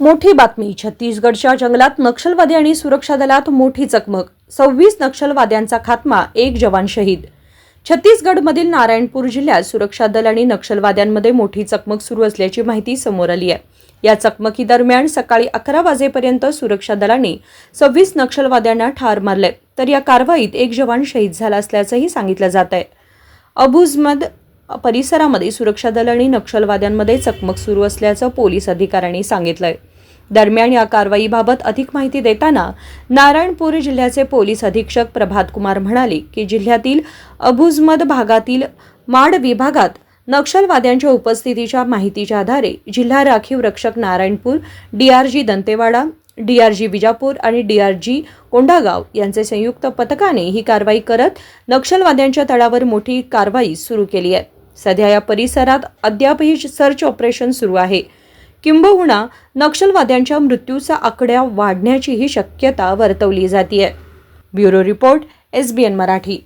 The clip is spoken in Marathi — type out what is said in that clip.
मोठी बातमी. छत्तीसगडच्या जंगलात नक्षलवादी आणि सुरक्षा दलात मोठी चकमक. सव्वीस नक्षलवाद्यांचा खात्मा एक जवान शहीद. छत्तीसगडमधील नारायणपूर जिल्ह्यात सुरक्षा दल आणि नक्षलवाद्यांमध्ये मोठी चकमक सुरू असल्याची माहिती समोर आली आहे. या चकमकीदरम्यान सकाळी अकरा वाजेपर्यंत सुरक्षा दलांनी सव्वीस नक्षलवाद्यांना ठार मारले तर या कारवाईत एक जवान शहीद झाला असल्याचंही सांगितलं जात आहे. अबुझमद परिसरामध्ये सुरक्षा दल आणि नक्षलवाद्यांमध्ये चकमक सुरू असल्याचं पोलीस अधिकाऱ्यांनी सांगितलंय. दरम्यान या कारवाईबाबत अधिक माहिती देताना नारायणपूर जिल्ह्याचे पोलीस अधीक्षक प्रभात कुमार म्हणाले की जिल्ह्यातील अबुजमद भागातील माड विभागात नक्षलवाद्यांच्या उपस्थितीच्या माहितीच्या आधारे जिल्हा राखीव रक्षक नारायणपूर डीआरजी दंतेवाडा डीआरजी विजापूर आणि डीआरजी कोंडागाव यांचे संयुक्त पथकाने ही कारवाई करत नक्षलवाद्यांच्या तळावर मोठी कारवाई सुरू केली आहे. सध्या या परिसरात अद्यापही सर्च ऑपरेशन सुरू आहे. किंबहुना नक्षलवाद्यांच्या मृत्यूचा आकड्या वाढण्याचीही शक्यता वर्तवली जाते bureau report S B N Marathi.